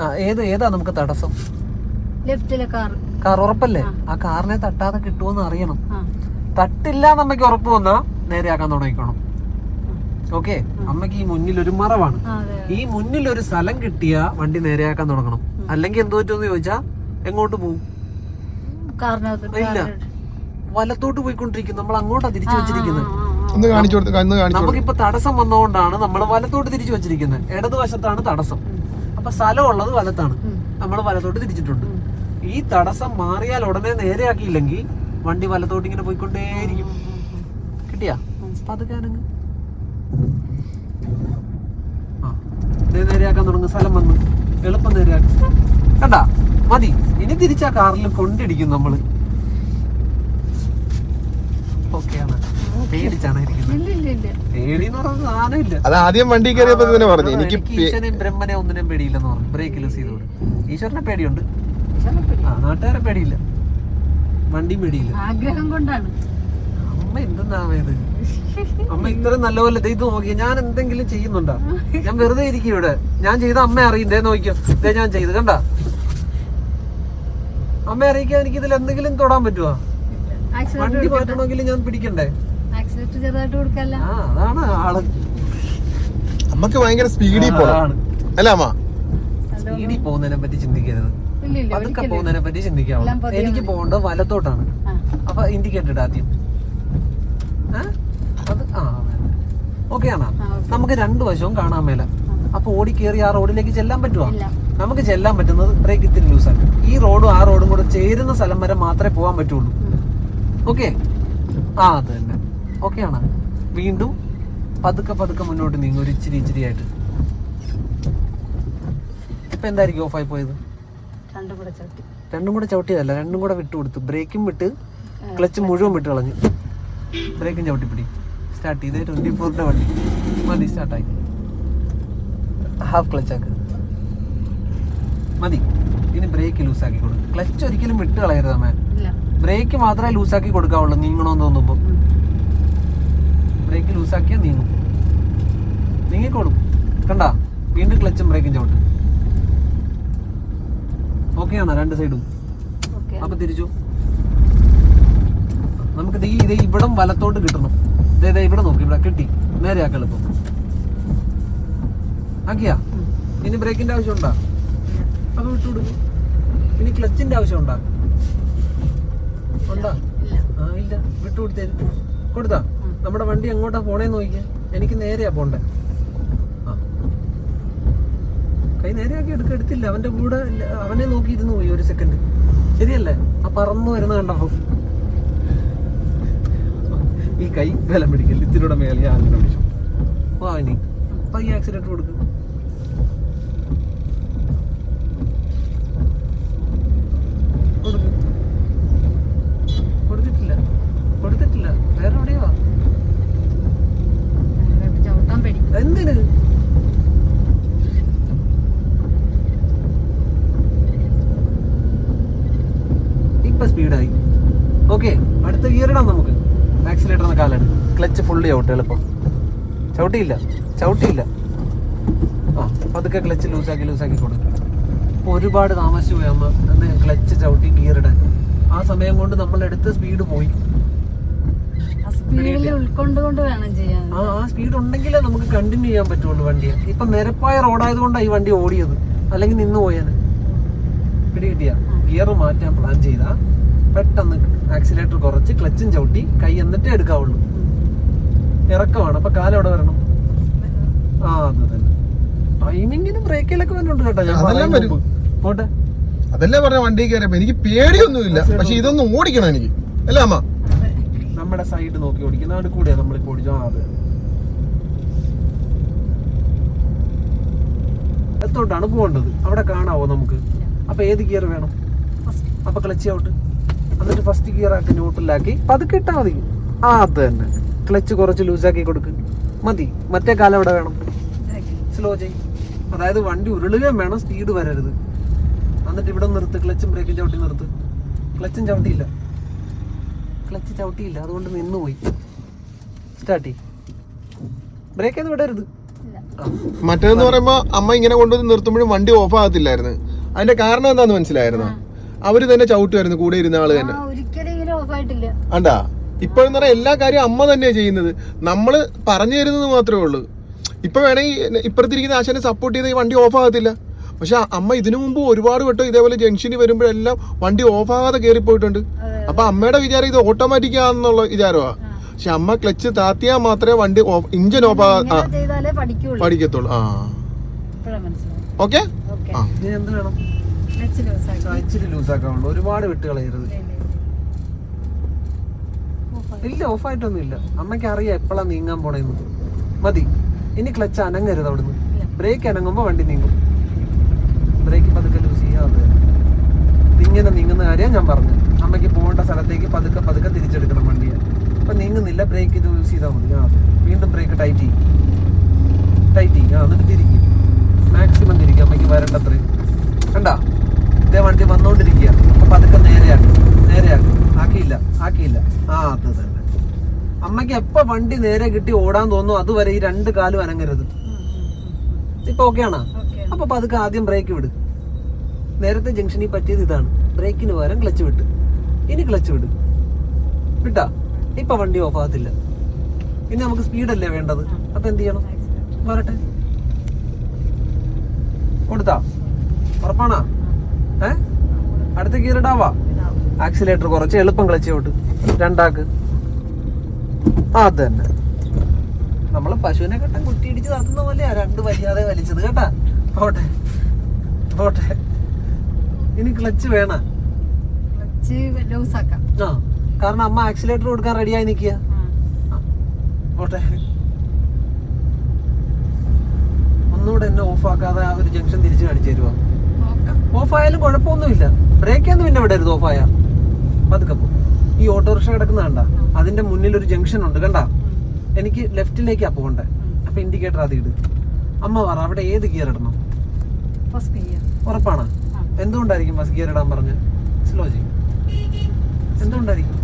S1: ആ ഏത് ഏതാ നമുക്ക് തടസ്സം?
S2: കാർ
S1: ഉറപ്പല്ലേ? ആ. കാറിനെ തട്ടാതെ കിട്ടുമെന്ന് അറിയണം. തട്ടില്ല എന്ന് ഉറപ്പ് വന്നാ നേരെയാക്കാൻ തുടങ്ങിക്കണം. ഓക്കെ അമ്മയ്ക്ക് ഈ മുന്നിൽ ഒരു മറവാണ് ഈ മുന്നിൽ ഒരു സ്ഥലം കിട്ടിയ വണ്ടി നേരെയാക്കാൻ തുടങ്ങണം. അല്ലെങ്കിൽ എന്തോ പറ്റുമെന്ന് ചോദിച്ചാ എങ്ങോട്ട് പോകും ഇല്ല. വലത്തോട്ട് പോയിക്കൊണ്ടിരിക്കും. നമ്മൾ അങ്ങോട്ടാ തിരിച്ചു വെച്ചിരിക്കുന്നത്.
S3: ഒന്ന് കാണിച്ചു കൊടുത്ത് ഒന്ന് കാണിച്ചു കൊടുത്ത്.
S1: നമുക്കിപ്പോ തടസ്സം വന്നതുകൊണ്ടാണ് നമ്മൾ വലത്തോട്ട് തിരിച്ചു വെച്ചിരിക്കുന്നത്. ഇടതുവശത്താണ് തടസ്സം. അപ്പൊ സ്ഥലം ഉള്ളത് വലത്താണ് നമ്മൾ വലത്തോട്ട് തിരിച്ചിട്ടുണ്ട്. ഈ തടസ്സം മാറിയാൽ ഉടനെ നേരെയാക്കിയില്ലെങ്കിൽ വണ്ടി വലത്തോട്ട് ഇങ്ങനെ പോയിക്കൊണ്ടേയിരിക്കും. കിട്ടിയാ? പതുക്കാനങ്ങ് ആ നേരെയാക്കാൻ തുടങ്ങും. സ്ഥലം വന്ന്. എളുപ്പം നേരെയാക്കും. കണ്ടാ? മതി. ഇനി തിരിച്ചാ കാറിൽ കൊണ്ടിടിക്കും നമ്മൾ. ഓക്കെയാണ്
S3: അത് ആദ്യം വണ്ടി കയറിയപ്പോ തന്നെ പറഞ്ഞു. എനിക്ക്
S1: ഈശ്വരനെയും ബ്രഹ്മനെ ഒന്നിനും പേടിയില്ലെന്ന് പറഞ്ഞു. ബ്രേക്ക് ലൂസ് ചെയ്തോട് ഈശ്വരനെ പേടിയുണ്ട്. ആ നാട്ടുകാരെ പേടിയില്ല. വണ്ടിയും പേടിയില്ല.
S2: ആഗ്രഹം കൊണ്ടാണ്.
S1: അമ്മ എന്തെന്നാവേത് അമ്മ ഇത്ര നല്ലപോലെ ദേ ഇത് നോക്കിയ. ഞാൻ എന്തെങ്കിലും ചെയ്യുന്നുണ്ടോ? ഞാൻ വെറുതെ ഇരിക്കും ഇവിടെ. ഞാൻ ചെയ്ത അമ്മ അറിയും. ദേ നോക്കിയോ ദേ ഞാൻ ചെയ്ത്. കണ്ട? അമ്മ അറിയിക്കാൻ എനിക്ക് ഇതിൽ എന്തെങ്കിലും തൊടാൻ പറ്റുമോ
S2: ആക്സിഡന്റ്
S1: വണ്ടി മാറ്റണമെങ്കിൽ ഞാൻ പിടിക്കണ്ടേ?
S2: ആക്സിഡന്റ് ചെറുതായിട്ട് കൊടുക്കല്ല.
S1: ആ അതാണ് ആൾ.
S3: അമ്മയ്ക്ക് ഭയങ്കര സ്പീഡിൽ പോണം. അല്ല അമ്മ?
S1: സ്പീഡിൽ പോകുന്നതിനെ പറ്റി ചിന്തിക്കരുത്.
S2: ഇല്ല ഇല്ല
S1: പതുക്കെ പോകുന്നതിനെ പറ്റി ചിന്തിക്കാവൂ. എനിക്ക്
S2: പോകണ്ട
S1: പോകേണ്ടത് വലത്തോട്ടാണ്. അപ്പൊ ഇൻഡിക്കേറ്റർ ഇട ആദ്യം? അത് ആ ഓക്കെ ആണോ? നമുക്ക് രണ്ടു വശവും കാണാൻ മേല. അപ്പൊ ഓടി കയറി ആ റോഡിലേക്ക് ചെല്ലാൻ പറ്റുമോ
S2: ഇല്ല.
S1: നമുക്ക് ചെല്ലാൻ പറ്റുന്നത് ബ്രേക്ക് ഇത്തിരി ലൂസാക്കി ഈ റോഡും ആ റോഡും കൂടെ ചേരുന്ന സ്ഥലം വരെ മാത്രമേ പോകാൻ പറ്റുള്ളൂ. ഓക്കെ ആ അത് തന്നെ. ഓക്കെ ആണ് വീണ്ടും പതുക്കെ പതുക്കെ മുന്നോട്ട് നീങ്ങും. ഒരു ഇച്ചിരി ഇച്ചിരി ആയിട്ട്. ഇപ്പൊ എന്തായിരിക്കും ഓഫായി പോയത്?
S2: രണ്ടും കൂടെ ചവിട്ടി.
S1: രണ്ടും കൂടെ ചവിട്ടിയതല്ല രണ്ടും കൂടെ വിട്ടു കൊടുത്തു. ബ്രേക്കും വിട്ട് ക്ലച്ച് മുഴുവൻ വിട്ട് കളഞ്ഞു. ബ്രേക്കും ചവിട്ടിപ്പിടി. സ്റ്റാർട്ട് ചെയ്ത് ട്വന്റി ഫോറിന്റെ വണ്ടി. മതി സ്റ്റാർട്ടായി ഹാഫ് ക്ലച്ച് ആക്ക്. മതി. ഇനി ബ്രേക്ക് ലൂസാക്കി കൊടുക്കും. ക്ലച്ച് ഒരിക്കലും വിട്ട് കളയരുത് അമ്മ. ബ്രേക്ക് മാത്രമേ ലൂസാക്കി കൊടുക്കാവുള്ളൂ നീങ്ങണമെന്ന് തോന്നുമ്പോൾ. ബ്രേക്ക് ലൂസാക്കിയാൽ നീങ്ങും നീങ്ങിക്കോളും. കണ്ട? വീണ്ടും ക്ലച്ചും ബ്രേക്കും ചവിട്ട്. ഓക്കെ ആണോ? രണ്ട് സൈഡും. അപ്പൊ തിരിച്ചു. നമുക്ക് ഇത് ഇത് ഇവിടം വലത്തോട്ട് കിട്ടണം. ഇതേ ഇവിടെ നോക്കി ഇവിടെ കിട്ടി. നേരെ ആക്ക എളുപ്പം. ആക്കിയാ? ഇനി ബ്രേക്കിന്റെ ആവശ്യം ഉണ്ടാ അപ്പൊ വിട്ടുകൊടുക്കും ഇനി ക്ലച്ചിന്റെ ആവശ്യം ഉണ്ടാ?
S2: ഇല്ല.
S1: ആ ഇല്ല. വിട്ടുകൊടുത്തേരും കൊടുത്താ? നമ്മുടെ വണ്ടി എങ്ങോട്ടാ പോണേ നോക്കിയാ എനിക്ക് നേരെയാ പോണ്ടേ. ആ. കൈ നേരെയാക്കി എടുക്ക എടുത്തില്ല. അവന്റെ കൂടെ അവനെ അവനെ നോക്കിയിരുന്നു പോയി ഒരു സെക്കൻഡ് ശരിയല്ലേ? ആ പറന്നു വരുന്ന കണ്ടപ്പോ. ഈ കൈ ബലം പിടിക്കൽ ഇത്തിരിയുടെ മേലെ അങ്ങനെ പിടിച്ചു. ഓ ഇനി. അപ്പൊ ഈ ആക്സിഡന്റ് കൊടുക്കും കൊടുക്ക്. കൊടുത്തിട്ടില്ല കൊടുത്തിട്ടില്ല വേറെ എവിടെയോ
S2: അതിലോട്ട് ചവിട്ടാൻ പേടിക്കും
S1: എന്തിന് ഇപ്പൊ സ്പീഡായി ഓക്കെ അടുത്ത ഗിയർ ഇടാം നമുക്ക് ആക്സിലേറ്ററിന് കാലാണ്. ക്ലച്ച് ഫുള്ളി ഔട്ട് എളുപ്പം ചവിട്ടിയില്ല. ചവിട്ടിയില്ല. ആ പതുക്കെ ക്ലച്ച് ലൂസാക്കി ലൂസാക്കി കൊടുക്കും. അപ്പോൾ ഒരുപാട് താമസിച്ചു പോയി അമ്മ അന്ന് ക്ലച്ച് ചവിട്ടി ഗിയർ ഇടാൻ. ആ സമയം കൊണ്ട് നമ്മൾ എടുത്ത സ്പീഡ് പോയി.
S2: ആ
S1: ആ സ്പീഡ് ഉണ്ടെങ്കിലേ നമുക്ക് കണ്ടിന്യൂ ചെയ്യാൻ പറ്റുള്ളൂ വണ്ടിയെ. ഇപ്പൊ നിരപ്പായ റോഡായത് കൊണ്ടാണ് ഈ വണ്ടി ഓടിയത്. അല്ലെങ്കിൽ നിന്ന് പോയത് പിടി കിട്ടിയ. ഗിയർ മാറ്റാൻ പ്ലാൻ ചെയ്താ. പെട്ടെന്ന് ആക്സിലേറ്റർ കുറച്ച് ക്ലച്ചും ചവിട്ടി കൈ എന്നിട്ടേ എടുക്കാവുള്ളൂ. ഇറക്കമാണ്. അപ്പൊ കാലം എവിടെ വരണം? ആ അത് തന്നെ. ടൈമിങ്ങിന് ബ്രേക്കിലൊക്കെ വരുന്നുണ്ട് കേട്ടോ. ഞാൻ
S3: അതെല്ലാം വരും.
S1: മുമ്പ്. പോട്ടെ.
S3: അതല്ലേ പറഞ്ഞ വണ്ടി കയറിയപ്പോ എനിക്ക് പേടിയൊന്നുമില്ല. പക്ഷെ ഇതൊന്നും ഓടിക്കണം എനിക്ക്. അല്ല അമ്മ?
S1: നമ്മുടെ സൈഡ് നോക്കി ഓടിക്കുന്ന അവിടെ നമ്മൾ നമ്മളിപ്പോ ഓടിച്ചോ അത്. എത്തോട്ടാണ് പോകേണ്ടത്. അവിടെ കാണാവോ നമുക്ക്? അപ്പൊ ഏത് ഗിയർ വേണം?
S2: ഫസ്റ്റ്
S1: അപ്പൊ ക്ലച്ച് ഔട്ട് എന്നിട്ട് ഫസ്റ്റ് ഗിയർ ആക്കി ന്യൂട്രലാക്കി പതുക്കെ ഇട്ടാൽ മതി. ആ അത് തന്നെ. ക്ലച്ച് കുറച്ച് ലൂസാക്കി കൊടുക്ക്. മതി. മറ്റേ കാലം എവിടെ വേണം? സ്ലോ ചെയ് അതായത് വണ്ടി ഉരുളുകയും വേണം സ്പീഡ് വരരുത്. എന്നിട്ട് ഇവിടെ നിർത്ത്. ക്ലച്ചും ബ്രേക്കും ചവിട്ടി നിർത്ത്. ക്ലച്ചും ചവിട്ടിയില്ല. ക്ലച്ച് ചവിട്ടിയില്ല. അതുകൊണ്ട് നിന്ന് പോയി. സ്റ്റാർട്ട് ചെയ്യും. ബ്രേക്ക് ചെയ്ത് വിടരുത്
S3: മറ്റേന്ന് പറയുമ്പോ അമ്മ ഇങ്ങനെ കൊണ്ടുവന്ന് നിർത്തുമ്പോഴും വണ്ടി ഓഫ് ആകത്തില്ലായിരുന്നു. അതിന്റെ കാരണം എന്താന്ന് മനസ്സിലായിരുന്നു? അവർ തന്നെ ചവിട്ടുമായിരുന്നു കൂടെ ഇരുന്ന ആൾ തന്നെ. അണ്ടാ ഇപ്പോഴെന്ന് പറഞ്ഞാൽ എല്ലാ കാര്യവും അമ്മ തന്നെയാണ് ചെയ്യുന്നത്. നമ്മൾ പറഞ്ഞു തരുന്നത് മാത്രമേ ഉള്ളൂ. ഇപ്പൊ വേണമെങ്കിൽ ഇപ്പുറത്തിരിക്കുന്ന ആശാനെ സപ്പോർട്ട് ചെയ്ത് ഈ വണ്ടി ഓഫ് ആകത്തില്ല. പക്ഷെ അമ്മ ഇതിനു മുമ്പ് ഒരുപാട് വട്ടം ഇതേപോലെ ജംഗ്ഷനിൽ വരുമ്പോഴെല്ലാം വണ്ടി ഓഫ് ആകാതെ കയറി പോയിട്ടുണ്ട്. അപ്പൊ അമ്മയുടെ വിചാരം ഇത് ഓട്ടോമാറ്റിക് ആണെന്നുള്ള വിചാരമാ പക്ഷെ അമ്മ ക്ലച്ച് താത്തിയാൽ മാത്രമേ വണ്ടി ഓഫ് ഇഞ്ചൻ ഓഫ് പഠിക്കത്തുള്ളൂ. ആ.
S2: ഇപ്പോഴാ മനസ്സിലായി
S3: ഓക്കെ
S2: ഓക്കെ
S3: ആ.
S1: ഇച്ചിരി ലൂസാക്കാവുള്ളൂ ഒരുപാട് വിട്ട് കളയരുത് ഇല്ല ഓഫായിട്ടൊന്നും ഇല്ല അമ്മയ്ക്ക് അറിയാം എപ്പോഴാ നീങ്ങാൻ പോണേന്ന്. മതി. ഇനി ക്ലച്ച് അനങ്ങരുത് അവിടുന്ന്. ബ്രേക്ക് അനങ്ങുമ്പോ വണ്ടി നീങ്ങും. ബ്രേക്ക് പതുക്കെ ലൂസ് ചെയ്യാതെ. ഇങ്ങനെ നീങ്ങുന്ന കാര്യം ഞാൻ പറഞ്ഞു. അമ്മയ്ക്ക് പോകേണ്ട സ്ഥലത്തേക്ക് പതുക്കെ പതുക്കെ തിരിച്ചെടുക്കണം വണ്ടിയെ. അപ്പൊ നീങ്ങുന്നില്ല. ബ്രേക്ക് ഇത് യൂസ് ചെയ്താൽ മതി. ആ വീണ്ടും ബ്രേക്ക് ടൈറ്റ് ചെയ്യും. ടൈറ്റ് ചെയ്യും. ആ എന്നിട്ട് തിരിക്കും. മാക്സിമം തിരിക്കും. അമ്മയ്ക്ക് വരണ്ടത്രയും കണ്ടാ? ഇതേ വണ്ടി വന്നോണ്ടിരിക്കുക അപ്പൊ പതുക്കെ നേരെയാക്കും. നേരെയാക്കും. ആക്കിയില്ല. ആക്കിയില്ല. ആ അത് തന്നെ. അമ്മയ്ക്ക് എപ്പോ വണ്ടി നേരെ കിട്ടി ഓടാൻ തോന്നുന്നു അതുവരെ ഈ രണ്ട് കാലും അനങ്ങരുത്. ഇപ്പൊ ഓക്കെ ആണോ
S2: ഓക്കെ
S1: അപ്പൊ പതുക്കെ ആദ്യം ബ്രേക്ക് വിട്. നേരത്തെ ജംഗ്ഷനിൽ പറ്റിയത് ഇതാണ്. ബ്രേക്കിന് പകരം ക്ലച്ച് വിട്ട്. ഇനി ക്ലച്ച് വിട്. വിട്ടാ? ഇപ്പൊ വണ്ടി ഓഫ് ആകത്തില്ല. ഇനി നമുക്ക് സ്പീഡല്ലേ വേണ്ടത്? അപ്പൊ എന്ത് ചെയ്യണം? വരട്ടെ കൊടുത്താ? ഉറപ്പാണാ? ഏ? അടുത്ത ഗിയർ ഇടാവാ. ആക്സിലേറ്റർ കുറച്ച് എളുപ്പം ക്ലച്ച് ഔട്ട് രണ്ടാക്ക്. ആ അത് തന്നെ. നമ്മൾ പശുവിനെ കെട്ടാൻ കുത്തിയിടിച്ച് നടത്തുന്ന പോലെയാ രണ്ട് വലിയാതെ വലിച്ചത് കേട്ടാ? പോട്ടെ. പോട്ടെ. ഇനി ക്ലച്ച് വേണ. ആ കാരണം അമ്മ ആക്സിലേറ്റർ കൊടുക്കാൻ റെഡിയായി നിൽക്കുക
S2: ആ.
S1: പോട്ടെ. ഒന്നുകൂടെ എന്നെ ഓഫ് ആക്കാതെ ആ ഒരു ജംഗ്ഷൻ തിരിച്ചു കാണിച്ചു തരുവാ?
S2: നോക്കാം
S1: ഓഫ് ആയാലും കുഴപ്പമൊന്നുമില്ല. ബ്രേക്ക് ഒന്നും പിന്നെ വിടരുത് ഓഫ് ആയാ പതുക്കെ പോ. ഈ ഓട്ടോറിക്ഷ കിടക്കുന്ന കണ്ട? അതിന്റെ മുന്നിൽ ഒരു ജംഗ്ഷൻ ഉണ്ട് കണ്ട? എനിക്ക് ലെഫ്റ്റിലേക്കാ പോകണ്ടേ. അപ്പൊ ഇൻഡിക്കേറ്റർ അത് ഇട്. അമ്മ പറ അവിടെ ഏത് ഗിയർ ഇടണം? ഉറപ്പാണ്. എന്തുകൊണ്ടായിരിക്കും ഫസ്റ്റ് ഗിയർ ഇടാൻ പറഞ്ഞ്? സ്ലോ ചെയ്യും. എന്തുകൊണ്ടായിരിക്കും?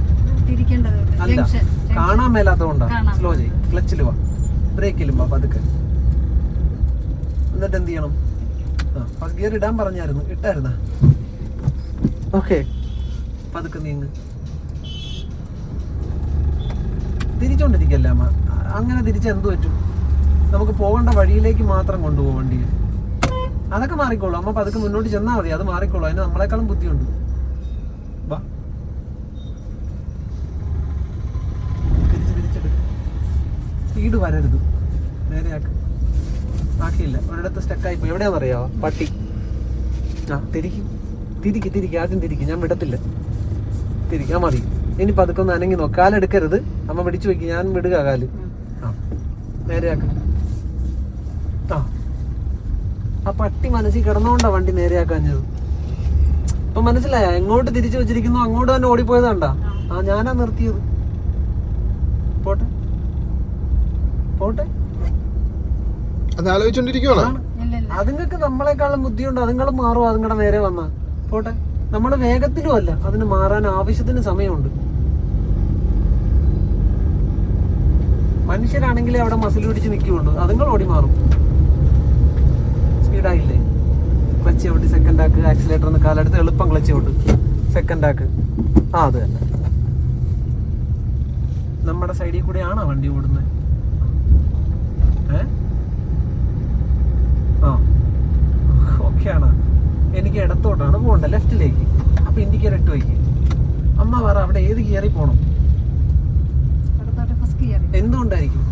S1: അല്ല കാണാൻ മേലാത്തതുകൊണ്ടാ
S2: കൊണ്ടാ
S1: സ്ലോ ചെയ്യും. ക്ലച്ചിൽ വാ. ബ്രേക്കിലും വാ പതുക്കെ. എന്നിട്ട് എന്ത് ചെയ്യണം? ഫസ്റ്റ് ഗിയർ ഇടാൻ പറഞ്ഞായിരുന്നു. ഇട്ടായിരുന്ന? ഓക്കെ പതുക്കെ നീങ്ങ് തിരിച്ചോണ്ടിരിക്കല്ല അമ്മ? അങ്ങനെ തിരിച്ച് എന്ത് പറ്റും? നമുക്ക് പോകേണ്ട വഴിയിലേക്ക് മാത്രം കൊണ്ടുപോകും വണ്ടിയെ. അതൊക്കെ മാറിക്കോളൂ. അമ്മ പതുക്കെ മുന്നോട്ട് ചെന്നാൽ മതി. അത് മാറിക്കോളൂ. അതിന് നമ്മളെക്കാളും ബുദ്ധിയുണ്ട്. വാ. തിരിച്ച് തിരിച്ചെടുക്ക്. സ്പീഡ് വരരുത്. നേരെയാക്ക്. ആക്കിയില്ല ഒരിടത്ത് സ്റ്റക്കായി പോയി. എവിടെയാണെന്നറിയാവോ പട്ടി. ആ തിരിക്കും. തിരിക്ക് തിരിക്ക്. ആദ്യം തിരിക്കും. ഞാൻ വിടത്തില്ല. തിരിക്കാൻ മതി. ഇനി പതുക്കെ ഒന്ന് അനങ്ങി നോക്കാൽ എടുക്കരുത്. അമ്മ പിടിച്ചു വയ്ക്കും ഞാൻ വിടുക കാൽ. ആ നേരെയാക്ക് ആ. ആ പട്ടി മനസ്സിൽ കിടന്നുകൊണ്ടാ വണ്ടി നേരെയാക്കാഞ്ഞത് ഇപ്പൊ മനസ്സിലായ? എങ്ങോട്ട് തിരിച്ചു വെച്ചിരിക്കുന്നു? അങ്ങോട്ട് തന്നെ ഓടിപ്പോയതാണ്ടാ. ആ ഞാനാ നിർത്തിയത് പോട്ടെ പോട്ടെ
S3: അത് ആലോചിച്ചോണ്ടിരിക്കുവാണോ?
S1: അതുങ്ങൾക്ക് നമ്മളെക്കാളും ബുദ്ധിയുണ്ട്? അതുങ്ങൾ മാറും അതുങ്ങളുടെ നേരെ വന്നാ. പോട്ടെ. നമ്മുടെ വേഗത്തിലും അല്ല. അതിന് മാറാൻ ആവശ്യത്തിന് സമയമുണ്ട്. മനുഷ്യരാണെങ്കിൽ അവിടെ മസിൽ പിടിച്ച് നിൽക്കുള്ളൂ അതുങ്ങൾ ഓടി മാറും. സ്പീഡായില്ലേ? ക്ലച്ച് ചവിട്ടി സെക്കൻഡ് ആക്ക്. ആക്സിലേറ്റർ ഒന്ന് കാലെടുത്ത് എളുപ്പം ക്ലച്ച് ചവിട്ട്. സെക്കൻഡ് ആക്ക്. ആ അത് തന്നെ. നമ്മുടെ സൈഡിൽ കൂടെയാണോ വണ്ടി ഓടുന്നത് ഏ ആ ഓക്കെയാണ് എനിക്ക് ഇടത്തോട്ടാണ് പോകണ്ട ലെഫ്റ്റിലേക്ക്. അപ്പൊ ഇൻഡിക്കേറ്റർ ഇട്ട് വയ്ക്കും. അമ്മ പറ അവിടെ ഏത് ഗിയറിൽ പോകണം എന്തുകൊണ്ടായിരിക്കും?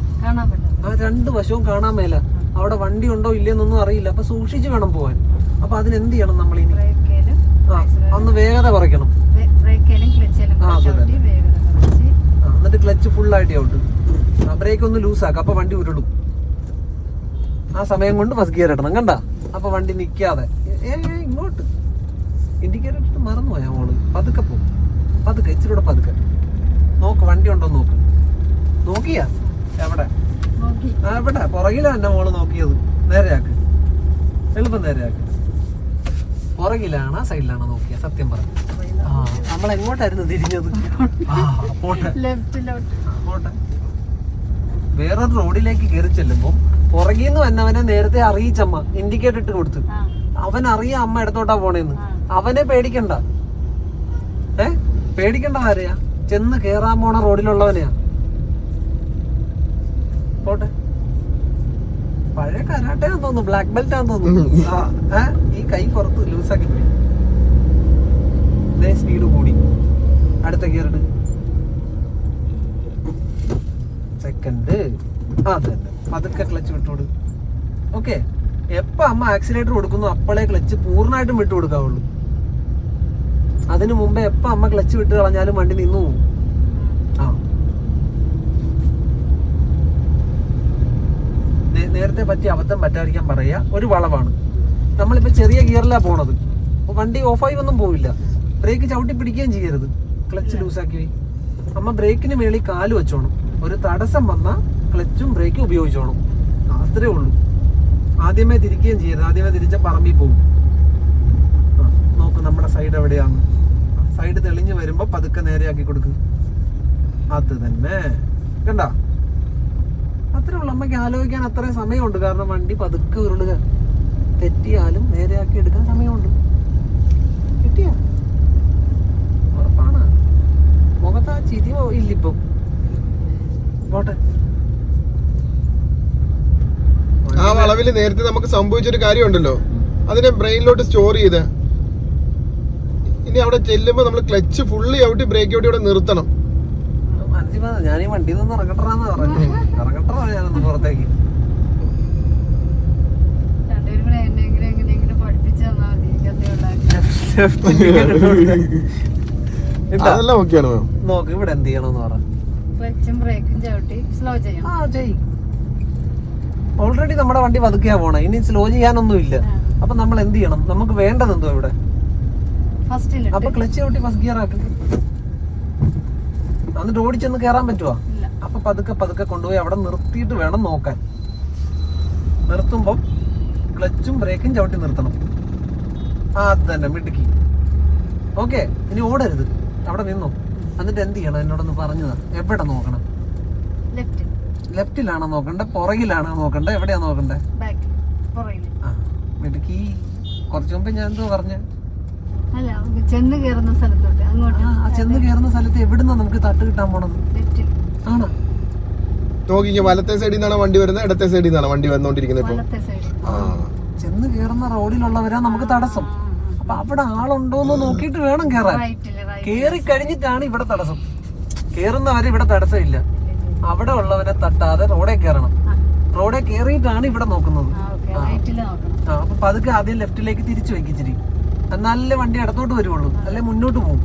S1: ആ രണ്ട് വശവും കാണാൻ മേല. അവിടെ വണ്ടി ഉണ്ടോ ഇല്ലെന്നൊന്നും അറിയില്ല. അപ്പൊ സൂക്ഷിച്ച് വേണം പോവാൻ. അപ്പൊ അതിന് എന്ത് ചെയ്യണം നമ്മൾ ഇനി ആ അന്ന് വേഗത കുറയ്ക്കണം. എന്നിട്ട് ക്ലച്ച് ഫുൾ ആയിട്ട് ഔട്ട് ബ്രേക്ക് ഒന്ന് ലൂസ് ആക്കാം. അപ്പൊ വണ്ടി ഉരുളും. ആ സമയം കൊണ്ട് ഫസ്റ്റ് ഗിയർ ഇടണം. കണ്ട? അപ്പൊ വണ്ടി ഏ, ഇങ്ങോട്ട്. ഇൻഡിക്കേറ്റർ ഇട്ടിട്ട് മറന്നു പോയാ മോൾ. പതുക്കെ പോകും പതുക്കെ ഇച്ചിരി കൂടെ പതുക്കെ. നോക്ക് വണ്ടി ഉണ്ടോ നോക്ക്. നോക്കിയാ? എവിടെ? ആ എവിടെ? പുറകിലാ എന്നെ മോൾ നോക്കിയത്. നേരെയാക്ക്. എളുപ്പം നേരെയാക്ക്. പുറകിലാണോ സൈഡിലാണോ നോക്കിയ? സത്യം പറ. ആ നമ്മൾ എങ്ങോട്ടായിരുന്നു തിരിഞ്ഞത് പോട്ടെ. പോട്ടെ. വേറൊരു റോഡിലേക്ക് കയറി ചെല്ലുമ്പോൾ പുറകിൽ നിന്ന് വന്നവനെ നേരത്തെ അറിയിച്ചമ്മ. ഇൻഡിക്കേറ്റർ ഇട്ട് കൊടുത്തു. അവൻ അറിയാം അമ്മ ഇടത്തോട്ടാ പോണേന്ന്. അവനെ പേടിക്കണ്ട. ഏ? പേടിക്കണ്ട ആരെയാ? ചെന്ന് കേറാൻ പോണ റോഡിലുള്ളവനെയാ. പോട്ടെ. പഴയ കരാട്ടയാന്ന് തോന്നുന്നു ബ്ലാക്ക് ബെൽറ്റ് ആന്ന് തോന്നുന്നു? ഈ കൈ പുറത്ത് ലൂസാക്കി പോയി. സ്പീഡ് കൂടി. അടുത്ത ഗിയറിട് സെക്കൻഡ് അതെ തന്നെ പതുക്കെ ക്ലച്ച് വിട്ടോട്. ഓക്കെ എപ്പോ അമ്മ ആക്സിലേറ്റർ കൊടുക്കുന്നു അപ്പോഴേ ക്ലച്ച് പൂർണമായിട്ടും വിട്ടു കൊടുക്കാവുള്ളൂ. അതിനു മുമ്പേ എപ്പ അമ്മ ക്ലച്ച് വിട്ട് കളഞ്ഞാലും വണ്ടി നിന്നു പോകും. ആ. നേരത്തെ പറ്റിയ അബദ്ധം പറ്റാതിരിക്കാൻ പറയാ ഒരു വളവാണ്. നമ്മളിപ്പോ ചെറിയ ഗിയറിലാ പോണത്. അപ്പോൾ വണ്ടി ഓഫായി ഒന്നും പോവില്ല. ബ്രേക്ക് ചവിട്ടി പിടിക്കുകയും ചെയ്യരുത്. ക്ലച്ച് ലൂസാക്കി പോയി അമ്മ ബ്രേക്കിന് മേളിൽ കാൽ വെച്ചോണം. ഒരു തടസ്സം വന്നാൽ ക്ലച്ചും ബ്രേക്കും ഉപയോഗിച്ചോണം. അത്രേ ഉള്ളൂ. ആദ്യമേ തിരിക്കുകയും ചെയ്യരുത്. ആദ്യമേ തിരിച്ച പറമ്പിൽ പോകും. നോക്ക് നമ്മുടെ സൈഡ് എവിടെയാണ്? സൈഡ് തെളിഞ്ഞു വരുമ്പോൾ പതുക്കെ നേരെയാക്കി കൊടുക്ക്. അത് തന്നെ. കണ്ട? അത്രേ ഉള്ളൂ അമ്മയ്ക്ക് ആലോചിക്കാൻ അത്രയും സമയമുണ്ട്. കാരണം വണ്ടി പതുക്കെ ഉരുളുക. തെറ്റിയാലും നേരെയാക്കി എടുക്കാൻ സമയമുണ്ട്. കിട്ടിയ? ഉറപ്പാണ്. മുഖത്ത് ആ ചിരി ഇല്ലിപ്പം. പോട്ടെ.
S3: ആ വളവിൽ നേരത്തെ നമുക്ക് സംഭവിച്ചൊരു കാര്യമുണ്ടല്ലോ. അതിനെ ബ്രെയിനിലോട്ട് സ്റ്റോർ ചെയ്ത്. ഇനി അവിടെ ചെല്ലുമ്പോ നമ്മൾ clutch fully out brake out ഇവിടെ നിർത്തണം.
S1: ഞാൻ ഈ വണ്ടിയിൽ നിന്ന് ഇറങ്ങട്ടറാന്ന് പറഞ്ഞു. ഞാനൊന്ന് പുറത്തേക്ക്.
S3: അതെല്ലാം ഓക്കെയാണ്
S1: നോക്ക് ഇവിടെ എന്ത് ചെയ്യണമെന്ന്
S2: ക്ലച്ചും ബ്രേക്കും ചവിട്ടി. സ്ലോ ചെയ്യണം.
S1: ആ ചെയ് ഓൾറെഡി നമ്മുടെ വണ്ടി പതുക്കെയാ പോണേ. ഇനി സ്ലോ ചെയ്യാനൊന്നും ഇല്ല അപ്പൊ നമ്മൾ എന്ത് ചെയ്യണം? നമുക്ക് വേണ്ടത് എന്തോ ഇവിടെ? അപ്പൊ ക്ലച്ച് ചവിട്ടി ഫസ്റ്റ് ഗിയർ ആക്കണം എന്നിട്ട് ഓടിച്ചെന്ന് കേറാൻ
S2: ഇല്ല.
S1: അപ്പൊ പതുക്കെ പതുക്കെ കൊണ്ടുപോയി അവിടെ നിർത്തിയിട്ട് വേണം നോക്കാൻ. നിർത്തുമ്പം ക്ലച്ചും ബ്രേക്കും ചവിട്ടി നിർത്തണം. ആ അത് തന്നെ മിടുക്കി ഓക്കെ ഇനി ഓടരുത്. അവിടെ നിന്നു. എന്നിട്ട് എന്ത് ചെയ്യണം? എന്നോടൊന്ന് പറഞ്ഞതാ എവിടെ നോക്കണം?
S2: ലെഫ്റ്റ്
S1: ലെഫ്റ്റിലാണോ നോക്കണ്ടേ? പുറകിലാണോ നോക്കണ്ടേ? എവിടെയാ നോക്കണ്ടേ?
S2: ബാക്ക് പുറകിൽ.
S1: ആ മിടുക്കി കുറച്ചു മുമ്പ് ഞാൻ എന്തോ പറഞ്ഞു.
S2: അല്ല ചെന്ന് കയറുന്ന സ്ഥലത്തോട്ട് അങ്ങോട്ട്.
S1: ആ ചെന്ന് കയറുന്ന സ്ഥലത്ത് എവിടുന്നാ നമുക്ക് തട്ട് കിട്ടാൻ പോണത്? ആണോ?
S3: നോക്കിക്കോ വലത്തെ സൈഡിൽ നിന്നാണ് വണ്ടി വരുന്നത്? ഇടത്തെ സൈഡിൽ നിന്നാണ് വണ്ടി വന്നോണ്ടിരിക്കുന്നത് ഇപ്പൊ?
S1: ചെന്ന് കയറുന്ന റോഡിലുള്ളവരാ നമുക്ക് തടസ്സം. അപ്പൊ അവിടെ ആളുണ്ടോന്ന് നോക്കിയിട്ട് വേണം കേറാൻ.
S2: റൈറ്റിൽ റൈറ്റ്
S1: കേറി കഴിഞ്ഞിട്ടാണ് ഇവിടെ തടസ്സം. കേറുന്നവരെ ഇവിടെ തടസ്സമില്ല. അവിടെ ഉള്ളവരെ തട്ടാതെ റോഡേ കയറണം റോഡേ കയറിയിട്ടാണ് ഇവിടെ നോക്കുന്നത്.
S2: ആ
S1: അപ്പൊ പതുക്കെ ആദ്യം ലെഫ്റ്റിലേക്ക് തിരിച്ചു വെക്കിച്ചിരി നല്ല വണ്ടി ഇടത്തോട്ട് വരുവുള്ളൂ. അല്ലെ മുന്നോട്ട് പോകും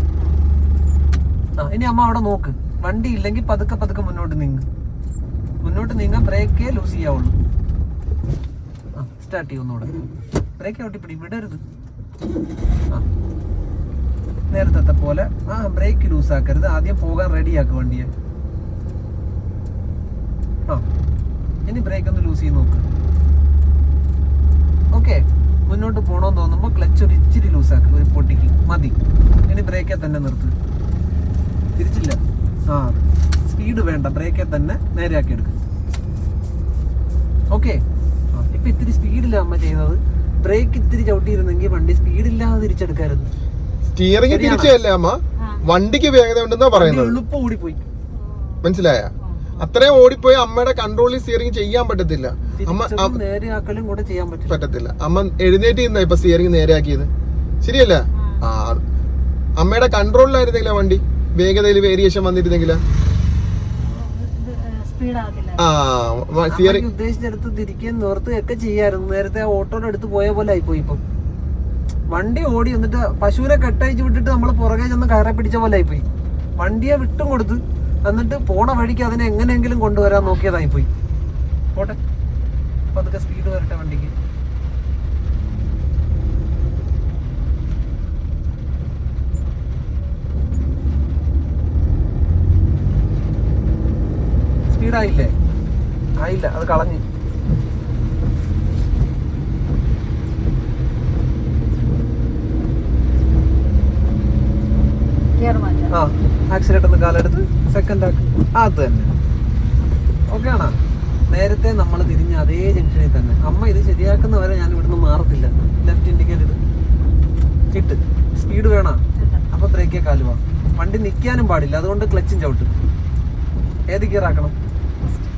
S1: ആ ഇനി അമ്മ അവിടെ നോക്ക്. വണ്ടി ഇല്ലെങ്കിൽ പതുക്കെ പതുക്കെ മുന്നോട്ട് നീങ്ങ. മുന്നോട്ട് നീങ്ങാൻ ബ്രേക്കേ ലൂസ് ചെയ്യാവുള്ളൂ. ആ സ്റ്റാർട്ട് ചെയ്യും ഒന്നുകൂടെ. ബ്രേക്ക് ഔട്ടിപ്പിടി വിടരുത്. ആ. നേരത്തെ പോലെ ആ ബ്രേക്ക് ലൂസ് ആക്കരുത്. ആദ്യം പോകാൻ റെഡി ആക്ക് വണ്ടിയെ. ആ ഇനി ബ്രേക്ക് ഒന്ന് ലൂസ് ചെയ്ത് നോക്ക്. ഓക്കെ മുന്നോട്ട് പോകണമെന്ന് തോന്നുമ്പോൾ ക്ലച്ച് ഒരു ഇച്ചിരി ലൂസാക്ക് ഒരു പൊട്ടിക്ക്. മതി. ഇനി ബ്രേക്കേ തന്നെ നിർത്ത്. തിരിച്ചില്ല. ആ സ്പീഡ് വേണ്ട. ബ്രേക്കേ തന്നെ നേരെയാക്കി എടുക്കും. ഓക്കെ ഇപ്പം ഇത്തിരി സ്പീഡില്ല അമ്മ ചെയ്യുന്നത്. ബ്രേക്ക് ഇത്തിരി ചവിട്ടിയിരുന്നെങ്കിൽ വണ്ടി സ്പീഡില്ലാതെ തിരിച്ചെടുക്കായിരുന്നു.
S3: സ്റ്റിയറിംഗ് തിരിച്ചല്ലേ അമ്മ? വണ്ടിക്ക് വേഗത ഉണ്ടെന്നാ പറയുന്നത്.
S1: എളുപ്പം ഓടിപ്പോയി.
S3: മനസ്സിലായ? അത്രയും ഓടിപ്പോയി അമ്മയുടെ കൺട്രോളിൽ സ്റ്റിയറിംഗ് ചെയ്യാൻ പറ്റത്തില്ല. അമ്മ
S1: നേരെയാക്കലും കൂടെ ചെയ്യാൻ
S3: പറ്റത്തില്ല. അമ്മ എഴുന്നേറ്റ് നിന്നാ ഇപ്പൊ സ്റ്റിയറിംഗ് നേരെയാക്കിയത്? ശരിയല്ല? ആ. അമ്മയുടെ കൺട്രോളിലായിരുന്നില്ല വണ്ടി? വേഗതയിൽ വേരിയേഷൻ വന്നിരുന്നെങ്കില? ആ സ്റ്റിയറിംഗ്
S1: ഉദ്ദേശിച്ചെടുത്ത് തിരിക്കുകയും നിർത്തുകയൊക്കെ ചെയ്യായിരുന്നു. നേരത്തെ ഓട്ടോയുടെ അടുത്ത് പോയ പോലെ ആയിപ്പോയി ഇപ്പം. വണ്ടി ഓടി എന്നിട്ട് പശുവിനെ കെട്ടയച്ച് വിട്ടിട്ട് നമ്മൾ പുറകെ ചെന്ന് കയറെ പിടിച്ച പോലെ ആയിപ്പോയി വണ്ടിയെ വിട്ടും കൊടുത്ത്. എന്നിട്ട് പോണ വഴിക്ക് അതിനെ എങ്ങനെയെങ്കിലും കൊണ്ടുവരാൻ നോക്കിയതായി പോയി. പോട്ടെ. അപ്പൊ അതൊക്കെ സ്പീഡ് വരട്ടെ വണ്ടിക്ക്. സ്പീഡായില്ലേ? ആയില്ല അത് കളഞ്ഞു.
S2: ഗിയർ മാറ്റാം.
S1: ആ ആക്സിഡന്റ് ഒന്ന് കാലെടുത്ത്. സെക്കൻഡ് അത് തന്നെ. ഓക്കെ ആണോ? നേരത്തെ നമ്മൾ തിരിഞ്ഞ അതേ ജംഗ്ഷനിൽ തന്നെ. അമ്മ ഇത് ശരിയാക്കുന്നവരെ ഞാൻ ഇവിടുന്ന് മാറത്തില്ല. ലെഫ്റ്റ് ഇൻഡിക്കേറ്റർ ഇട്ട്. സ്പീഡ് വേണം? അപ്പോൾ ബ്രേക്കേ കാലുവാ വണ്ടി നിൽക്കാനും പാടില്ല. അതുകൊണ്ട് ക്ലച്ചും ചവിട്ട്. ഏത് ഗിയർ ആക്കണം?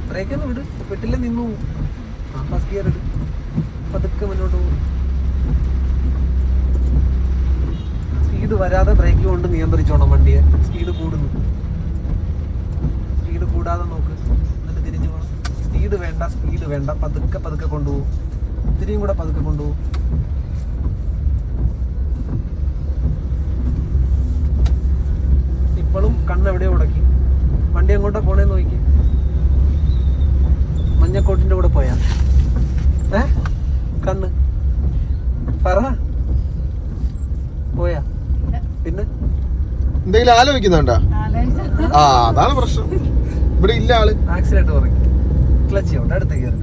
S1: ബ്രേക്ക് ഒന്ന് വിട്. വിട്ടില്ല നിന്നു. ആ ഫസ്റ്റ് ഗിയർ ഇട്. പതുക്കെ മുന്നോട്ട് പോകും സ്പീഡ് വരാതെ ബ്രേക്ക് കൊണ്ട് നിയന്ത്രിച്ചോണം വണ്ടിയെ. സ്പീഡ് കൂടുന്നു. കൂടാതെ നോക്ക്. എന്നിട്ട് തിരിഞ്ഞു പോകണം സ്പീഡ് വേണ്ട സ്പീഡ് വേണ്ട. പതുക്കെ പതുക്കെ കൊണ്ടുപോകും. ഇത്തിരിയും കൂടെ പതുക്കെ കൊണ്ടുപോകും. ഇപ്പോഴും കണ്ണ് എവിടെയോ ഉടക്കി വണ്ടി എങ്ങോട്ടാ പോണേന്ന് നോക്കി മഞ്ഞക്കോട്ടിന്റെ കൂടെ പോയാ. ഏ? കണ്ണ്. പറ. പോയാ. പിന്നെ?
S3: എന്തെങ്കിലും ആലോചിക്കുന്നുണ്ടോ? ആ അതാണ് പ്രശ്നം. ഇവിടെ ഇല്ല
S1: ആൾ. ആക്സിഡന്റ് ക്ലച്ച് ഔട്ട് അടുത്ത കയറി.